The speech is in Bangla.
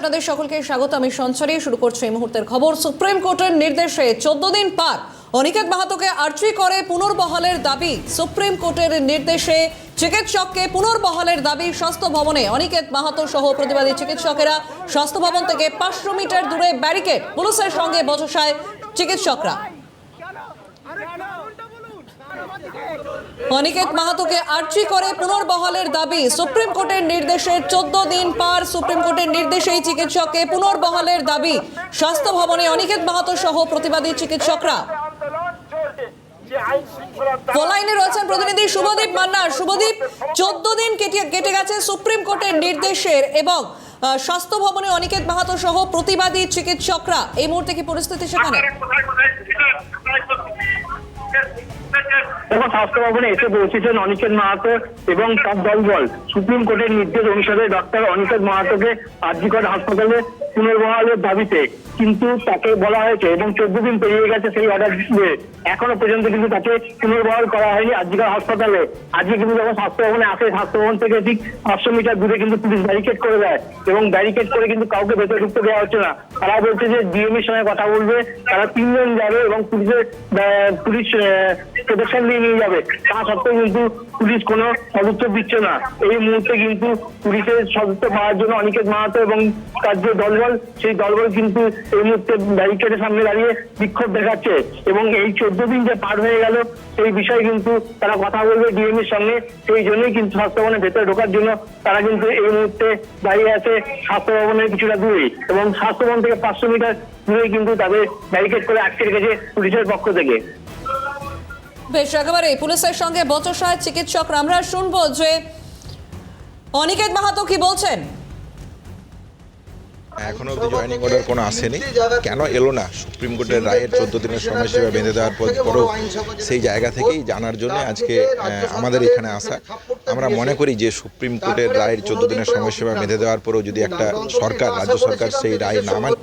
আপনাদের সকলকে স্বাগত। আমি সঞ্চারী। শুরু করছি এই মুহূর্তের খবর। সুপ্রিম কোর্টের নির্দেশে চোদ্দ দিন পার অনিকেত মাহাতোকে আর্জি করে পুনর্বহালের দাবি। সুপ্রিম কোর্টের নির্দেশে চিকিৎসককে পুনর্বহালের দাবি স্বাস্থ্য ভবনে। অনিকেত মাহাতো সহ প্রতিবাদী চিকিৎসকেরা স্বাস্থ্য ভবন থেকে পাঁচশো মিটার দূরে ব্যারিকেড পুলিশের সঙ্গে বচসায় চিকিৎসকরা। অনিকেত মাহাতোকে আর্জি করে পুনর্বহালের দাবি সুপ্রিম কোর্টের নির্দেশে চোদ্দ দিন পার সুপ্রিম কোর্টের নির্দেশেই চিকিৎসককে পুনর্বহালের দাবি স্বাস্থ্য ভবনে অনিকেত মাহাতো সহ প্রতিবাদী চিকিৎসকরা। ফলাইনে রয়েছেন প্রতিনিধি শুভদীপ মান্না। শুভদীপ, চোদ্দ দিন কেটে গেছে সুপ্রিম কোর্টের নির্দেশের এবং স্বাস্থ্য ভবনে অনিকেত মাহাতো সহ প্রতিবাদী চিকিৎসকরা। এই মুহূর্তে কি পরিস্থিতি সেখানে? এবং স্বাস্থ্য ভবনে এসে পৌঁছেছেন অনিকেত মাহাতো এবং তার দলবল। সুপ্রিম কোর্টের নির্দেশ অনুসারে ডক্টর অনিকেত মাহাতোকে আর্জিকর হাসপাতালে পুনর্বহালের দাবিতে কিন্তু তাকে বলা হয়েছে এবং চোদ্দ দিন পেরিয়ে গেছে সেই অর্ডার দিয়ে। এখনও পর্যন্ত কিন্তু তাকে পুনর্বহাল করা হয়নি আর্জিকর হাসপাতালে। আজকে কিন্তু যখন স্বাস্থ্য ভবনে আসে স্বাস্থ্য ভবন থেকে ঠিক পাঁচশো মিটার দূরে কিন্তু পুলিশ ব্যারিকেড করে দেয় এবং ব্যারিকেড করে কিন্তু কাউকে ভেতরে ঢুকতে দেওয়া হচ্ছে না। তারা বলছে যে ডিএমের সঙ্গে কথা বলবে, তারা তিনজন যাবে এবং পুলিশের পুলিশ প্রোটেকশন দিয়ে নিয়ে যাবে। তা সত্ত্বেও কিন্তু পুলিশ কোনো সদুত্তর দিচ্ছে না। এই মুহূর্তে কিন্তু পুলিশের সদুত্তর পাওয়ার জন্য অনিকেত মাহাতো এবং তার যে দলবল, সেই দলবল কিন্তু এই মুহূর্তে ব্যারিকেডের সামনে দাঁড়িয়ে বিক্ষোভ দেখাচ্ছে। এবং এই চোদ্দ দিন যে পার হয়ে গেল, সেই বিষয়ে কিন্তু তারা কথা বলবে ডিএমের সঙ্গে। সেই জন্যই কিন্তু স্বাস্থ্য ভবনের ভেতরে ঢোকার জন্য তারা কিন্তু এই মুহূর্তে দাঁড়িয়ে আছে স্বাস্থ্য ভবনের কিছুটা দূরে এবং স্বাস্থ্য ভবন থেকে পাঁচশো মিটার দূরে কিন্তু তাদের ব্যারিকেড করে আটকে রেখেছে পুলিশের পক্ষ থেকে। বেশ, একেবারে পুলিশের সঙ্গে বচসায় চিকিৎসকরা আমরা শুনব যে অনিকেত মাহাতো কি বলছেন? এখনও অব্দি জয়েনিং অর্ডার কোনো আসেনি। কেন এলো না? সুপ্রিম কোর্টের রায়ের চোদ্দ দিনের সময়সীমা বেঁধে দেওয়ার পর পরও সেই জায়গা থেকেই জানার জন্য আজকে আমাদের এখানে আসা। আমরা মনে করি যে সুপ্রিম কোর্টের রায়ের চোদ্দ দিনের সময়সীমা বেঁধে দেওয়ার পরেও যদি একটা সরকার রাজ্য সরকার সেই রায় না মানে